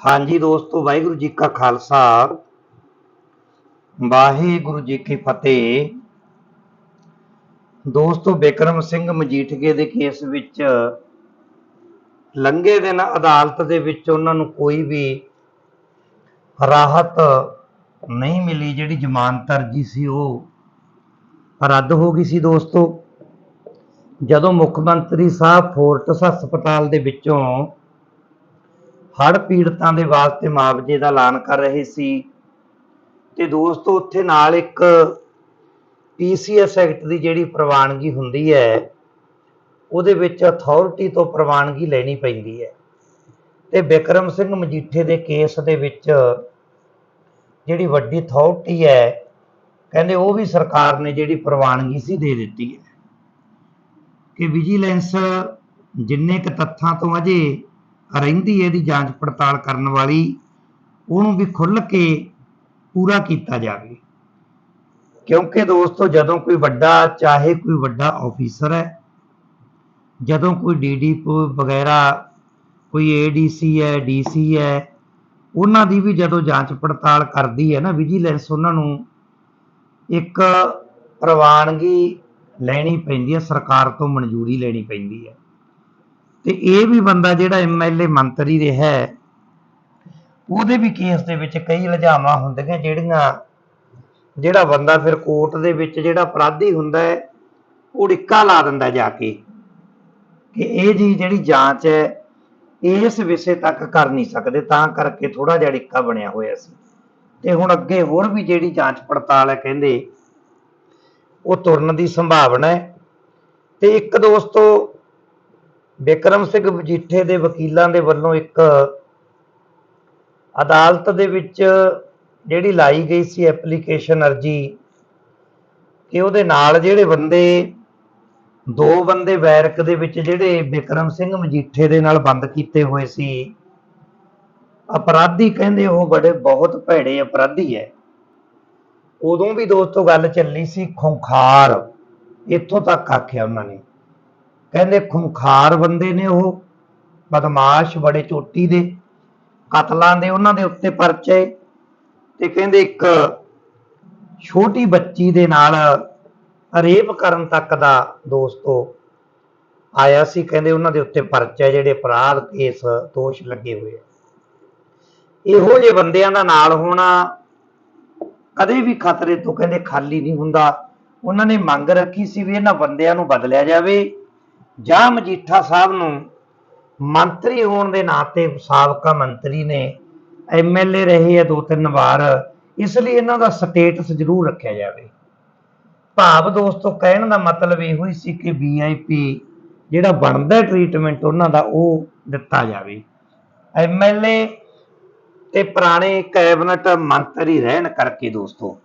ਹਾਂਜੀ ਦੋਸਤੋ, ਵਾਹਿਗੁਰੂ ਜੀ ਕਾ ਖਾਲਸਾ, ਵਾਹਿਗੁਰੂ ਜੀ ਕੀ ਫਤਿਹ। ਦੋਸਤੋ, ਬਿਕਰਮ ਸਿੰਘ ਮਜੀਠੀਏ ਦੇ ਕੇਸ ਵਿੱਚ ਲੰਘੇ ਦਿਨ ਅਦਾਲਤ ਦੇ ਵਿੱਚ ਉਹਨਾਂ ਨੂੰ ਕੋਈ ਵੀ ਰਾਹਤ ਨਹੀਂ ਮਿਲੀ, ਜਿਹੜੀ ਜ਼ਮਾਨਤ ਅਰਜੀ ਸੀ, ਉਹ ਰੱਦ ਹੋ ਗਈ ਸੀ ਦੋਸਤੋ। ਜਦੋਂ ਮੁੱਖ ਮੰਤਰੀ ਸਾਹਿਬ ਫੋਰਟਸ ਹਸਪਤਾਲ ਦੇ ਵਿੱਚੋਂ ਹੜ੍ਹ ਪੀੜਤਾਂ ਦੇ ਵਾਸਤੇ ਮੁਆਵਜ਼ੇ ਦਾ ਐਲਾਨ ਕਰ ਰਹੇ ਸੀ। ਤੇ ਦੋਸਤੋ, ਉੱਥੇ ਨਾਲ ਇੱਕ ਪੀਸੀਐਸ ਐਕਟ ਦੀ ਜਿਹੜੀ ਪ੍ਰਵਾਨਗੀ ਹੁੰਦੀ ਹੈ, ਉਹਦੇ ਵਿੱਚ ਅਥਾਰਟੀ ਤੋਂ ਪ੍ਰਵਾਨਗੀ ਲੈਣੀ ਪੈਂਦੀ ਹੈ। ਤੇ ਬਿਕਰਮ ਸਿੰਘ ਮਜੀਠੇ ਦੇ ਕੇਸ ਦੇ ਵਿੱਚ ਜਿਹੜੀ ਵੱਡੀ ਅਥਾਰਟੀ ਹੈ, ਕਹਿੰਦੇ ਉਹ ਵੀ ਸਰਕਾਰ ਨੇ ਜਿਹੜੀ ਪ੍ਰਵਾਨਗੀ ਸੀ ਦੇ ਦਿੱਤੀ ਹੈ। ਕਿ ਵਿਜੀਲੈਂਸ ਜਿੰਨੇ ਕ ਤੱਥਾਂ ਤੋਂ ਅਜੇ ਰਹਿੰਦੀ ਹੈ ਇਹਦੀ ਜਾਂਚ ਪੜਤਾਲ ਕਰਨ ਵਾਲੀ, ਉਹਨੂੰ ਵੀ ਖੁੱਲ ਕੇ ਪੂਰਾ ਕੀਤਾ ਜਾਵੇ। ਕਿਉਂਕਿ ਦੋਸਤੋ, ਜਦੋਂ ਕੋਈ ਵੱਡਾ, ਚਾਹੇ ਕੋਈ ਵੱਡਾ ਆਫੀਸਰ ਹੈ, ਜਦੋਂ ਕੋਈ ਡੀਡੀਪੀ ਵਗੈਰਾ, ਕੋਈ ਏਡੀਸੀ ਹੈ ਡੀਸੀ ਹੈ, ਉਹਨਾਂ ਦੀ ਵੀ ਜਦੋਂ ਜਾਂਚ ਪੜਤਾਲ ਕਰਦੀ ਹੈ ਨਾ ਵਿਜੀਲੈਂਸ ਉਹਨਾਂ ਨੂੰ ਇੱਕ ਪ੍ਰਵਾਨਗੀ ਲੈਣੀ ਪੈਂਦੀ ਹੈ, ਸਰਕਾਰ ਤੋਂ ਮਨਜ਼ੂਰੀ ਲੈਣੀ ਪੈਂਦੀ ਹੈ। ਤੇ ਇਹ ਵੀ ਬੰਦਾ ਜਿਹੜਾ ਐਮਐਲਏ ਮੰਤਰੀ ਰਿਹਾ ਉਹਦੇ ਵੀ ਕੇਸ ਦੇ ਵਿੱਚ ਕਈ ਇਲਜ਼ਾਮਾਂ ਹੁੰਦੀਆਂ ਜਿਹੜੀਆਂ, ਜਿਹੜਾ ਬੰਦਾ ਫਿਰ ਕੋਰਟ ਦੇ ਵਿੱਚ ਜਿਹੜਾ ਅਪਰਾਧੀ ਹੁੰਦਾ ਹੈ, ਉਹ ਡਿੱਕਾ ਲਾ ਦਿੰਦਾ ਜਾ ਕੇ ਕਿ ਇਹ ਜੀ ਜਿਹੜੀ ਜਾਂਚ ਹੈ, ਇਸ ਵਿਸ਼ੇ ਤੱਕ ਕਰ ਨਹੀਂ ਸਕਦੇ, ਤਾਂ ਕਰਕੇ ਥੋੜਾ ਜਿਹਾ ਡਿੱਕਾ ਬਣਿਆ ਹੋਇਆ ਸੀ। ਤੇ ਹੁਣ ਅੱਗੇ ਹੋਰ ਵੀ ਜਿਹੜੀ ਜਾਂਚ ਪੜਤਾਲ ਹੈ ਕਹਿੰਦੇ, ਉਹ ਤੁਰਨ ਦੀ ਸੰਭਾਵਨਾ ਹੈ। ਤੇ ਇੱਕ ਦੋਸਤੋ ਬਿਕਰਮ ਸਿੰਘ ਮਜੀਠੇ ਦੇ ਵਕੀਲਾਂ ਦੇ ਵੱਲੋਂ ਇੱਕ ਅਦਾਲਤ ਦੇ ਵਿੱਚ ਜਿਹੜੀ ਲਾਈ ਗਈ ਸੀ ਐਪਲੀਕੇਸ਼ਨ ਅਰਜੀ, ਕਿ ਉਹਦੇ ਨਾਲ ਜਿਹੜੇ ਬੰਦੇ, ਦੋ ਬੰਦੇ ਵੈਰਕ ਦੇ ਵਿੱਚ ਜਿਹੜੇ ਬਿਕਰਮ ਸਿੰਘ ਮਜੀਠੇ ਦੇ ਨਾਲ ਬੰਦ ਕੀਤੇ ਹੋਏ ਸੀ, ਅਪਰਾਧੀ ਕਹਿੰਦੇ ਉਹ ਬੜੇ ਬਹੁਤ ਭੈੜੇ ਅਪਰਾਧੀ ਹੈ ਉਦੋਂ ਵੀ ਦੋਸਤੋ ਗੱਲ ਚੱਲੀ ਸੀ ਖੁੰਖਾਰ, ਇੱਥੋਂ ਤੱਕ ਆਖਿਆ ਉਹਨਾਂ ਨੇ। ਕਹਿੰਦੇ ਖੁੰਖਾਰ ਬੰਦੇ ਨੇ ਉਹ, ਬਦਮਾਸ਼ ਬੜੇ ਚੋਟੀ ਦੇ, ਕਤਲਾਂ ਦੇ ਉਹਨਾਂ ਦੇ ਉੱਤੇ ਪਰਚੇ ਤੇ ਕਹਿੰਦੇ ਇੱਕ ਛੋਟੀ ਬੱਚੀ ਦੇ ਨਾਲ ਰੇਪ ਕਰਨ ਤੱਕ ਦਾ ਦੋਸਤੋ ਆਇਆ ਸੀ, ਕਹਿੰਦੇ ਉਹਨਾਂ ਦੇ ਉੱਤੇ ਪਰਚੇ ਜਿਹੜੇ ਅਪਰਾਧ ਕੇਸ ਦੋਸ਼ ਲੱਗੇ ਹੋਏ ਇਹੋ ਜਿਹੇ ਬੰਦਿਆਂ ਦਾ ਨਾਲ ਹੋਣਾ ਕਦੇ ਵੀ ਖਤਰੇ ਤੋਂ ਕਹਿੰਦੇ ਖਾਲੀ ਨਹੀਂ ਹੁੰਦਾ। ਉਹਨਾਂ ਨੇ ਮੰਗ ਰੱਖੀ ਸੀ ਵੀ ਇਹਨਾਂ ਬੰਦਿਆਂ ਨੂੰ ਬਦਲਿਆ ਜਾਵੇ। ਜਾਂ ਮਜੀਠਾ ਸਾਹਿਬ ਨੂੰ ਮੰਤਰੀ ਹੋਣ ਦੇ ਨਾਤੇ ਸਾਬਕਾ ਮੰਤਰੀ ਨੇ ਐਮਐਲਏ ਰਹੇ ਆ ਦੋ ਤਿੰਨ ਵਾਰ, ਇਸ ਲਈ ਇਹਨਾਂ ਦਾ ਸਟੇਟਸ ਜ਼ਰੂਰ ਰੱਖਿਆ ਜਾਵੇ। ਭਾਵ ਦੋਸਤੋ, ਕਹਿਣ ਦਾ ਮਤਲਬ ਇਹੋ ਹੀ ਸੀ ਕਿ ਵੀਆਈਪੀ ਜਿਹੜਾ ਬਣਦਾ ਟ੍ਰੀਟਮੈਂਟ ਉਹਨਾਂ ਦਾ ਉਹ ਦਿੱਤਾ ਜਾਵੇ। ਐਮਐਲਏ ਤੇ ਪੁਰਾਣੇ ਕੈਬਨਟ ਮੰਤਰੀ ਰਹਿਣ ਕਰਕੇ ਦੋਸਤੋ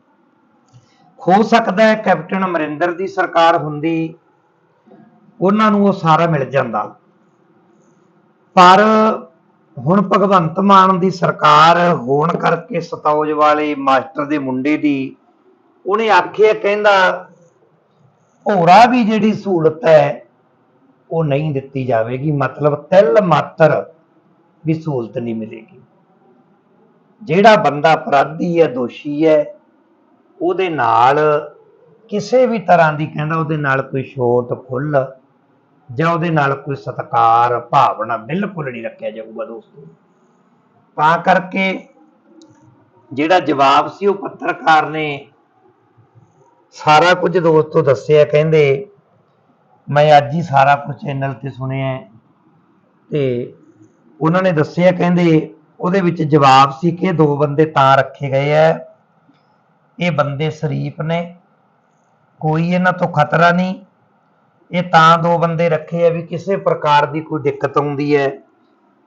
ਹੋ ਸਕਦਾ ਹੈ ਕੈਪਟਨ ਅਮਰਿੰਦਰ ਦੀ ਸਰਕਾਰ ਹੁੰਦੀ ਉਹਨਾਂ ਨੂੰ ਉਹ ਸਾਰਾ ਮਿਲ ਜਾਂਦਾ। ਪਰ ਹੁਣ ਭਗਵੰਤ ਮਾਨ ਦੀ ਸਰਕਾਰ ਹੋਣ ਕਰਕੇ ਸਤੌਜ ਵਾਲੇ ਮਾਸਟਰ ਦੇ ਮੁੰਡੇ ਦੀ ਉਹਨੇ ਆਖਿਆ, ਕਹਿੰਦਾ ਹੋਰਾ ਵੀ ਜਿਹੜੀ ਸਹੂਲਤ ਹੈ, ਉਹ ਨਹੀਂ ਦਿੱਤੀ ਜਾਵੇਗੀ। ਮਤਲਬ ਤਿਲ ਮਾਤਰ ਵੀ ਸਹੂਲਤ ਨਹੀਂ ਮਿਲੇਗੀ। ਜਿਹੜਾ ਬੰਦਾ ਅਪਰਾਧੀ ਹੈ, ਦੋਸ਼ੀ ਹੈ, ਉਹਦੇ ਨਾਲ ਕਿਸੇ ਵੀ ਤਰ੍ਹਾਂ ਦੀ, ਕਹਿੰਦਾ ਉਹਦੇ ਨਾਲ ਕੋਈ ਛੋਟ, ਫੁੱਲ ਜਾਂ ਉਹਦੇ ਨਾਲ ਕੋਈ ਸਤਕਾਰ, ਭਾਵਨਾ ਬਿਲਕੁਲ ਨਹੀਂ ਰੱਖਿਆ ਜਾਊਗਾ ਦੋਸਤੋ ਤਾਂ ਕਰਕੇ ਜਿਹੜਾ ਜਵਾਬ ਸੀ ਉਹ ਪੱਤਰਕਾਰ ਨੇ ਸਾਰਾ ਕੁਝ ਦੋਸਤੋ ਦੱਸਿਆ, ਕਹਿੰਦੇ ਮੈਂ ਅੱਜ ਹੀ ਸਾਰਾ ਕੁਝ ਚੈਨਲ ਤੇ ਸੁਣਿਆ ਹੈ। ਤੇ ਉਹਨਾਂ ਨੇ ਦੱਸਿਆ, ਕਹਿੰਦੇ ਉਹਦੇ ਵਿੱਚ ਜਵਾਬ ਸੀ ਕਿ ਦੋ ਬੰਦੇ ਤਾਂ ਰੱਖੇ ਗਏ ਐ ਇਹ ਬੰਦੇ ਸ਼ਰੀਫ ਨੇ, ਕੋਈ ਇਹਨਾਂ ਤੋਂ ਖਤਰਾ ਨਹੀਂ ਇਹ ਤਾਂ ਦੋ ਬੰਦੇ ਰੱਖੇ ਆ ਵੀ ਕਿਸੇ ਪ੍ਰਕਾਰ ਦੀ ਕੋਈ ਦਿੱਕਤ ਆਉਂਦੀ ਹੈ।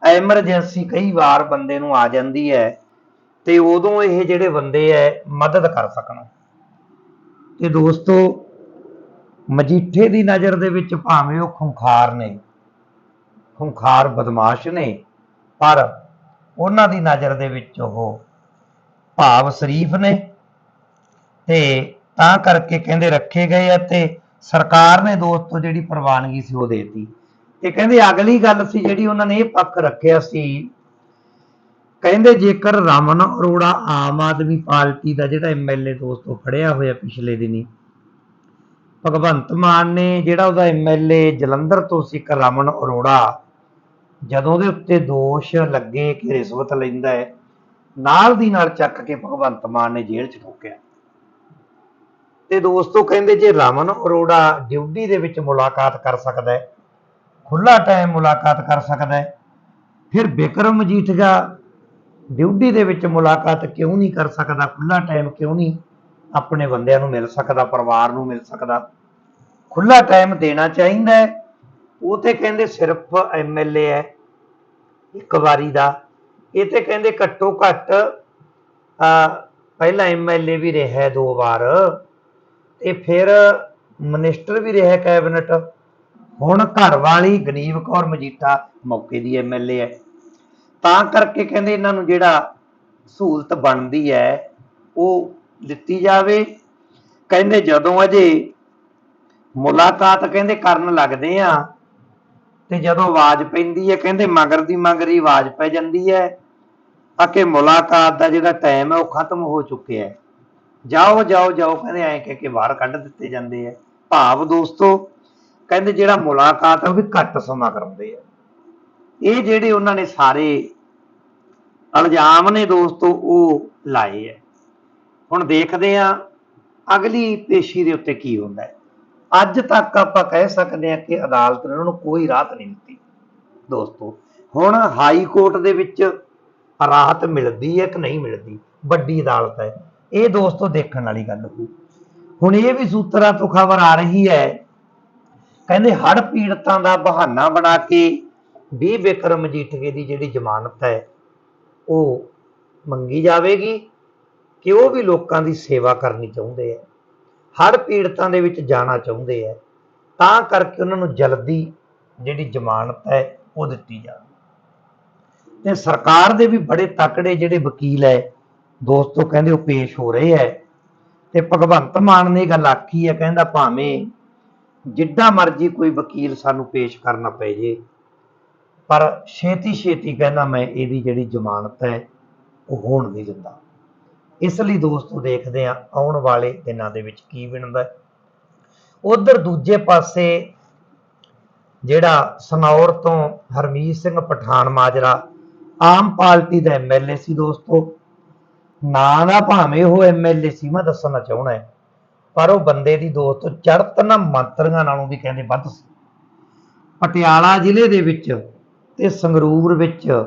ਐਮਰਜੈਂਸੀ ਕਈ ਵਾਰ ਬੰਦੇ ਨੂੰ ਆ ਜਾਂਦੀ ਹੈ ਤੇ ਉਦੋਂ ਇਹ ਜਿਹੜੇ ਬੰਦੇ ਐ ਮਦਦ ਕਰ ਸਕਣ। ਤੇ ਦੋਸਤੋ, ਮਜੀਠੇ ਦੀ ਨਜ਼ਰ ਦੇ ਵਿੱਚ ਭਾਵੇਂ ਉਹ ਖੁੰਖਾਰ ਨੇ, ਖੁੰਖਾਰ ਬਦਮਾਸ਼ ਨੇ, ਪਰ ਉਹਨਾਂ ਦੀ ਨਜ਼ਰ ਦੇ ਵਿੱਚ ਉਹ ਭਾਵ ਸ਼ਰੀਫ ਨੇ ਤੇ ਤਾਂ ਕਰਕੇ ਕਹਿੰਦੇ ਰੱਖੇ ਗਏ ਆ ਤੇ ਸਰਕਾਰ ਨੇ ਦੋਸਤੋ ਜਿਹੜੀ ਪ੍ਰਵਾਨਗੀ ਸੀ ਉਹ ਦੇਤੀ। ਤੇ ਕਹਿੰਦੇ ਅਗਲੀ ਗੱਲ ਸੀ ਜਿਹੜੀ ਉਹਨਾਂ ਨੇ ਇਹ ਪੱਖ ਰੱਖਿਆ ਸੀ। ਕਹਿੰਦੇ ਜੇਕਰ ਰਮਨ ਅਰੋੜਾ ਆਮ ਆਦਮੀ ਪਾਰਟੀ ਦਾ ਜਿਹੜਾ ਐਮਐਲਏ ਦੋਸਤੋ ਫੜਿਆ ਹੋਇਆ ਪਿਛਲੇ ਦਿਨੀ, ਭਗਵੰਤ ਮਾਨ ਨੇ ਜਿਹੜਾ ਉਹਦਾ ਐਮਐਲਏ ਜਲੰਧਰ ਤੋਂ ਸੀ ਇੱਕ ਰਮਨ ਅਰੋੜਾ, ਜਦੋਂ ਦੇ ਉੱਤੇ ਦੋਸ਼ ਲੱਗੇ ਕਿ ਰਿਸ਼ਵਤ ਲੈਂਦਾ ਹੈ, ਨਾਲ ਦੀ ਨਾਲ ਚੱਕ ਕੇ ਭਗਵੰਤ ਮਾਨ ਨੇ ਜੇਲ੍ਹ 'ਚ ਠੋਕਿਆ। ਤੇ ਦੋਸਤੋ ਕਹਿੰਦੇ ਜੇ ਰਮਨ ਅਰੋੜਾ ਡਿਊਟੀ ਦੇ ਵਿੱਚ ਮੁਲਾਕਾਤ ਕਰ ਸਕਦਾ ਹੈ ਖੁੱਲਾ ਟਾਈਮ ਮੁਲਾਕਾਤ ਕਰ ਸਕਦਾ ਹੈ, ਫਿਰ ਬਿਕਰਮ ਮਜੀਠੀਆ ਡਿਊਟੀ ਦੇ ਵਿੱਚ ਮੁਲਾਕਾਤ ਕਿਉਂ ਨਹੀਂ ਕਰ ਸਕਦਾ ਖੁੱਲਾ ਟਾਈਮ ਕਿਉਂ ਨਹੀਂ ਆਪਣੇ ਬੰਦਿਆਂ ਨੂੰ ਮਿਲ ਸਕਦਾ, ਪਰਿਵਾਰ ਨੂੰ ਮਿਲ ਸਕਦਾ? ਖੁੱਲਾ ਟਾਈਮ ਦੇਣਾ ਚਾਹੀਦਾ ਹੈ, ਉਹ ਤੇ ਕਹਿੰਦੇ ਸਿਰਫ ਐਮਐਲਏ ਹੈ, ਇੱਕ ਵਾਰੀ ਦਾ। ਇਹ ਤੇ ਕਹਿੰਦੇ ਘੱਟੋ ਘੱਟ ਆ ਪਹਿਲਾਂ ਐਮਐਲਏ ਵੀ ਰਿਹਾ ਦੋ ਵਾਰ। ਤੇ ਫਿਰ ਮਨਿਸਟਰ ਵੀ ਰਿਹਾ ਕੈਬਨਿਟ। ਹੁਣ ਘਰ ਵਾਲੀ ਗਨੀਵ ਕੌਰ ਮਜੀਠਾ ਮੌਕੇ ਦੀ ਐਮਐਲਏ ਹੈ। ਤਾਂ ਕਰਕੇ ਕਹਿੰਦੇ ਇਹਨਾਂ ਨੂੰ ਜਿਹੜਾ ਸਹੂਲਤ ਬਣਦੀ ਹੈ, ਉਹ ਦਿੱਤੀ ਜਾਵੇ। ਕਹਿੰਦੇ ਜਦੋਂ ਅਜੇ ਮੁਲਾਕਾਤ ਕਹਿੰਦੇ ਕਰਨ ਲੱਗਦੇ ਆ, ਤੇ ਜਦੋਂ ਆਵਾਜ਼ ਪੈਂਦੀ ਹੈ, ਕਹਿੰਦੇ ਮਗਰ ਦੀ ਮਗਰੀ ਆਵਾਜ਼ ਪੈ ਜਾਂਦੀ ਹੈ। ਤਾਂ ਮੁਲਾਕਾਤ ਦਾ ਜਿਹੜਾ ਟਾਈਮ ਹੈ, ਉਹ ਖਤਮ ਹੋ ਚੁੱਕਿਆ ਹੈ। ਜਾਓ ਜਾਓ ਜਾਓ, ਕਹਿੰਦੇ ਐਂ ਕਹਿ ਕੇ ਬਾਹਰ ਕੱਢ ਦਿੱਤੇ ਜਾਂਦੇ ਆ। ਭਾਵ ਦੋਸਤੋ, ਕਹਿੰਦੇ ਜਿਹੜਾ ਮੁਲਾਕਾਤ ਹੈ ਉਹ ਵੀ ਘੱਟ ਸਮਾਂ ਕਰਾਉਂਦੇ ਆ। ਇਹ ਜਿਹੜੇ ਉਹਨਾਂ ਨੇ ਸਾਰੇ ਇਲਜ਼ਾਮ ਨੇ ਦੋਸਤੋ, ਉਹ ਲਾਏ ਹੈ ਹੁਣ ਦੇਖਦੇ ਆ ਅਗਲੀ ਪੇਸ਼ੀ ਦੇ ਉੱਤੇ ਕੀ ਹੁੰਦਾ ਹੈ। ਅੱਜ ਤੱਕ ਆਪਾਂ ਕਹਿ ਸਕਦੇ ਹਾਂ ਕਿ ਅਦਾਲਤ ਨੇ ਉਹਨਾਂ ਨੂੰ ਕੋਈ ਰਾਹਤ ਨਹੀਂ ਦਿੱਤੀ। ਦੋਸਤੋ, ਹੁਣ ਹਾਈ ਕੋਰਟ ਦੇ ਵਿੱਚ ਰਾਹਤ ਮਿਲਦੀ ਹੈ ਕਿ ਨਹੀਂ ਮਿਲਦੀ? ਵੱਡੀ ਅਦਾਲਤ ਹੈ। ਇਹ ਦੋਸਤੋ ਦੇਖਣ ਵਾਲੀ ਗੱਲ ਹੋਈ ਹੁਣ ਇਹ ਵੀ ਸੂਤਰਾਂ ਤੋਂ ਖਬਰ ਆ ਰਹੀ ਹੈ, ਕਹਿੰਦੇ ਹੜ ਪੀੜਤਾਂ ਦਾ ਬਹਾਨਾ ਬਣਾ ਕੇ ਵੀ ਬਿਕਰਮ ਮਜੀਠੀਏ ਦੀ ਜਿਹੜੀ ਜ਼ਮਾਨਤ ਹੈ, ਉਹ ਮੰਗੀ ਜਾਵੇਗੀ ਕਿ ਉਹ ਵੀ ਲੋਕਾਂ ਦੀ ਸੇਵਾ ਕਰਨੀ ਚਾਹੁੰਦੇ ਆ ਹੜ ਪੀੜਤਾਂ ਦੇ ਵਿੱਚ ਜਾਣਾ ਚਾਹੁੰਦੇ ਆ ਤਾਂ ਕਰਕੇ ਉਹਨਾਂ ਨੂੰ ਜਲਦੀ ਜਿਹੜੀ ਜ਼ਮਾਨਤ ਹੈ, ਉਹ ਦਿੱਤੀ ਜਾਵੇ। ਤੇ ਸਰਕਾਰ ਦੇ ਵੀ ਬੜੇ ਤਕੜੇ ਜਿਹੜੇ ਵਕੀਲ ਹੈ ਦੋਸਤੋ ਕਹਿੰਦੇ ਉਹ ਪੇਸ਼ ਹੋ ਰਹੇ ਹੈ ਤੇ ਭਗਵੰਤ ਮਾਨ ਨੇ ਗੱਲ ਆਖੀ ਹੈ ਕਹਿੰਦਾ ਭਾਵੇਂ ਜਿੱਡਾ ਮਰਜ਼ੀ ਕੋਈ ਵਕੀਲ ਸਾਨੂੰ ਪੇਸ਼ ਕਰਨਾ ਪੈ ਜੇ, ਪਰ ਛੇਤੀ ਛੇਤੀ ਕਹਿੰਦਾ ਮੈਂ ਇਹਦੀ ਜਿਹੜੀ ਜ਼ਮਾਨਤ ਹੈ ਉਹ ਹੋਣ ਨਹੀਂ ਦਿੰਦਾ। ਇਸ ਲਈ ਦੋਸਤੋ ਦੇਖਦੇ ਆ ਆਉਣ ਵਾਲੇ ਦਿਨਾਂ ਦੇ ਵਿੱਚ ਕੀ ਬਣਦਾ ਉਧਰ ਦੂਜੇ ਪਾਸੇ ਜਿਹੜਾ ਸਨੌਰ ਤੋਂ ਹਰਮੀਤ ਸਿੰਘ ਪਠਾਨ ਮਾਜਰਾ ਆਮ ਪਾਰਟੀ ਦਾ ਐਮਐਲਏ ਸੀ ਦੋਸਤੋ ਨਾਂ ਦਾ ਭਾਵੇਂ ਉਹ ਐਮਐਲਏ ਸੀ, ਮੈਂ ਦੱਸਣਾ ਚਾਹਣਾ ਹੈ। ਪਰ ਉਹ ਬੰਦੇ ਦੀ ਦੋਸਤ ਚੜਤ ਨਾ ਮੰਤਰੀਆਂ ਨਾਲੋਂ ਵੀ ਕਹਿੰਦੇ ਵੱਧ ਸੀ। ਪਟਿਆਲਾ ਜ਼ਿਲ੍ਹੇ ਦੇ ਵਿੱਚ ਤੇ ਸੰਗਰੂਰ ਵਿੱਚ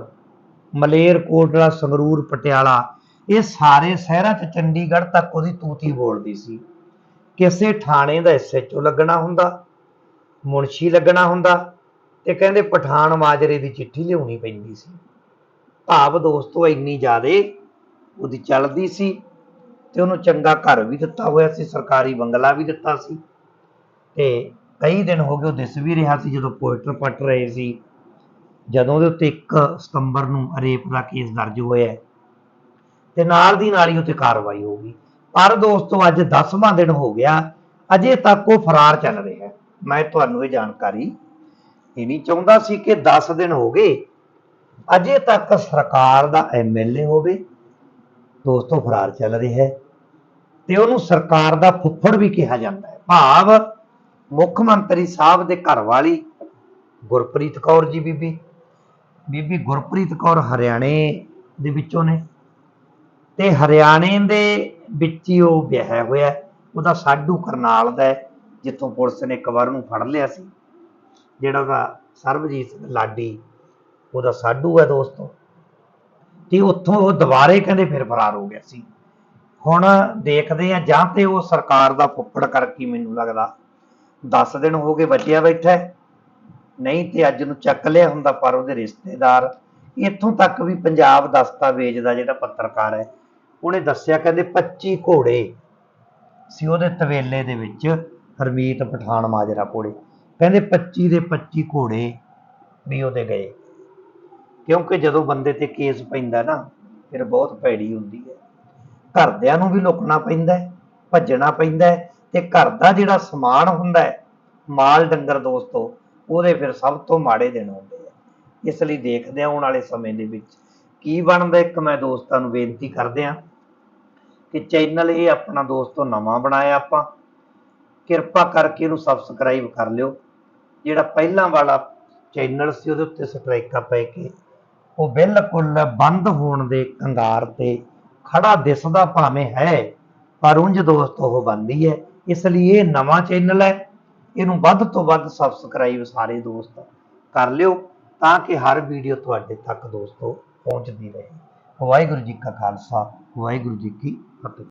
ਮਲੇਰਕੋਟਲਾ ਸੰਗਰੂਰ, ਪਟਿਆਲਾ, ਇਹ ਸਾਰੇ ਸ਼ਹਿਰਾਂ 'ਚ ਚੰਡੀਗੜ੍ਹ ਤੱਕ ਉਹਦੀ ਤੂਤੀ ਬੋਲਦੀ ਸੀ। ਕਿਸੇ ਥਾਣੇ ਦਾ ਐਸਐਚਓ ਲੱਗਣਾ ਹੁੰਦਾ, ਮੁਨਸ਼ੀ ਲੱਗਣਾ ਹੁੰਦਾ ਤੇ ਕਹਿੰਦੇ ਪਠਾਨ ਮਾਜਰੇ ਦੀ ਚਿੱਠੀ ਲਿਆਉਣੀ ਪੈਂਦੀ ਸੀ। ਭਾਵ ਦੋਸਤੋ, ਇੰਨੀ ਜ਼ਿਆਦੇ ਉਹਦੀ ਚੱਲਦੀ ਸੀ ਤੇ ਉਹਨੂੰ ਚੰਗਾ ਘਰ ਵੀ ਦਿੱਤਾ ਹੋਇਆ ਸੀ, ਸਰਕਾਰੀ ਬੰਗਲਾ ਵੀ ਦਿੱਤਾ ਸੀ। ਤੇ ਕਈ ਦਿਨ ਹੋ ਗਏ ਉਹ ਦਿਸ ਵੀ ਰਿਹਾ ਸੀ ਜਦੋਂ ਪੋਇਟਰ ਪੱਟ ਰਹੇ ਸੀ। ਜਦੋਂ ਉਹਦੇ ਉੱਤੇ 1 ਸਤੰਬਰ ਨੂੰ ਰੇਪ ਦਾ ਕੇਸ ਦਰਜ ਹੋਇਆ ਹੈ ਤੇ ਨਾਲ ਦੀ ਨਾਲ ਹੀ ਉੱਤੇ ਕਾਰਵਾਈ ਹੋ ਗਈ। ਪਰ ਦੋਸਤੋ, ਅੱਜ 10ਵਾਂ ਦਿਨ ਹੋ ਗਿਆ। ਅਜੇ ਤੱਕ ਉਹ ਫਰਾਰ ਚੱਲ ਰਿਹਾ ਹੈ। ਮੈਂ ਤੁਹਾਨੂੰ ਇਹ ਜਾਣਕਾਰੀ ਇਹ ਨਹੀਂ ਚਾਹੁੰਦਾ ਸੀ ਕਿ 10 ਦਿਨ ਹੋ ਗਏ, ਅਜੇ ਤੱਕ ਸਰਕਾਰ ਦਾ ਐਮਐਲਏ ਹੋਵੇ ਦੋਸਤੋ ਫਰਾਰ ਚੱਲ ਰਿਹਾ ਹੈ ਤੇ ਉਹਨੂੰ ਸਰਕਾਰ ਦਾ ਫੁੱਫੜ ਵੀ ਕਿਹਾ ਜਾਂਦਾ ਹੈ। ਭਾਵ ਮੁੱਖ ਮੰਤਰੀ ਸਾਹਿਬ ਦੇ ਘਰ ਵਾਲੀ ਗੁਰਪ੍ਰੀਤ ਕੌਰ ਜੀ ਬੀਬੀ ਬੀਬੀ ਗੁਰਪ੍ਰੀਤ ਕੌਰ ਹਰਿਆਣੇ ਦੇ ਵਿੱਚੋਂ ਨੇ ਤੇ ਹਰਿਆਣੇ ਦੇ ਵਿੱਚ ਹੀ ਉਹ ਵਿਆਹ ਹੋਇਆ ਉਹਦਾ ਸਾਡੂ ਕਰਨਾਲ ਦਾ ਜਿੱਥੋਂ ਪੁਲਿਸ ਨੇ ਇੱਕ ਵਾਰ ਉਹਨੂੰ ਫੜ ਲਿਆ ਸੀ। ਜਿਹੜਾ ਉਹਦਾ ਸਰਬਜੀਤ ਸਿੰਘ ਲਾਡੀ, ਉਹਦਾ ਸਾਡੂ ਹੈ ਦੋਸਤੋ। ਤੇ ਉੱਥੋਂ ਉਹ ਦੁਬਾਰੇ ਕਹਿੰਦੇ ਫਿਰ ਫਰਾਰ ਹੋ ਗਿਆ ਸੀ। ਹੁਣ ਦੇਖਦੇ ਆ ਜਾਂ ਤੇ ਉਹ ਸਰਕਾਰ ਦਾ ਫੁੱਫੜ ਕਰਕੇ ਮੈਨੂੰ ਲੱਗਦਾ 10 ਦਿਨ ਹੋ ਗਏ ਬਚਿਆ ਬੈਠਾ ਨਹੀਂ ਤੇ ਅੱਜ ਨੂੰ ਚੱਕ ਲਿਆ ਹੁੰਦਾ ਪਰ ਉਹਦੇ ਰਿਸ਼ਤੇਦਾਰ, ਇੱਥੋਂ ਤੱਕ ਵੀ ਪੰਜਾਬ ਦਸਤਾਵੇਜ਼ ਦਾ ਜਿਹੜਾ ਪੱਤਰਕਾਰ ਹੈ, ਉਹਨੇ ਦੱਸਿਆ ਕਹਿੰਦੇ 25 ਘੋੜੇ ਸੀ ਉਹਦੇ ਤਵੇਲੇ ਦੇ ਵਿੱਚ ਹਰਮੀਤ ਪਠਾਨ ਮਾਜਰਾ ਕੋਲੇ। ਕਹਿੰਦੇ 25 ਦੇ 25 ਘੋੜੇ ਵੀ ਉਹਦੇ ਗਏ। ਕਿਉਂਕਿ ਜਦੋਂ ਬੰਦੇ ਤੇ ਕੇਸ ਪੈਂਦਾ ਨਾ, ਫਿਰ ਬਹੁਤ ਭੈੜੀ ਹੁੰਦੀ ਹੈ। ਘਰਦਿਆਂ ਨੂੰ ਵੀ ਲੁਕਣਾ ਪੈਂਦਾ ਹੈ, ਭੱਜਣਾ ਪੈਂਦਾ ਹੈ ਤੇ ਘਰ ਦਾ ਜਿਹੜਾ ਸਮਾਨ ਹੁੰਦਾ ਹੈ, ਮਾਲ ਡੰਗਰ ਦੋਸਤੋ, ਉਹਦੇ ਫਿਰ ਸਭ ਤੋਂ ਮਾੜੇ ਦਿਨ ਹੁੰਦੇ ਆ। ਇਸ ਲਈ ਦੇਖਦੇ ਹਾਂ ਆਉਣ ਵਾਲੇ ਸਮੇਂ ਦੇ ਵਿੱਚ ਕੀ ਬਣਦਾ। ਇੱਕ ਮੈਂ ਦੋਸਤਾਂ ਨੂੰ ਬੇਨਤੀ ਕਰਦੇ ਆ ਕਿ ਚੈਨਲ ਇਹ ਆਪਣਾ ਦੋਸਤੋ ਨਵਾਂ ਬਣਾਇਆ ਆਪਾਂ। ਕਿਰਪਾ ਕਰਕੇ ਇਹਨੂੰ ਸਬਸਕ੍ਰਾਈਬ ਕਰ ਲਿਓ। ਜਿਹੜਾ ਪਹਿਲਾਂ ਵਾਲਾ ਚੈਨਲ ਸੀ, ਉਹਦੇ ਉੱਤੇ ਸਟ੍ਰਾਈਕਾਂ ਪੈ ਕੇ ਉਹ ਬਿਲਕੁਲ ਬੰਦ ਹੋਣ ਦੇ ਕੰਗਾਰ ਤੇ ਖੜਾ ਦਿਸਦਾ ਭਾਵੇਂ ਹੈ, ਪਰ ਉਂਝ ਦੋਸਤ ਉਹ ਬੰਦੀ ਹੈ, ਇਸ ਲਈ ਇਹ ਨਵਾਂ ਚੈਨਲ ਹੈ। ਇਹਨੂੰ ਵੱਧ ਤੋਂ ਵੱਧ ਸਬਸਕ੍ਰਾਈਬ ਸਾਰੇ ਦੋਸਤ ਕਰ ਲਿਓ, ਤਾਂ ਕਿ ਹਰ ਵੀਡੀਓ ਤੁਹਾਡੇ ਤੱਕ ਦੋਸਤੋ ਪਹੁੰਚਦੀ ਰਹੇ। ਵਾਹਿਗੁਰੂ ਜੀ ਕਾ ਖਾਲਸਾ, ਵਾਹਿਗੁਰੂ ਜੀ ਕੀ ਫਤਿਹ।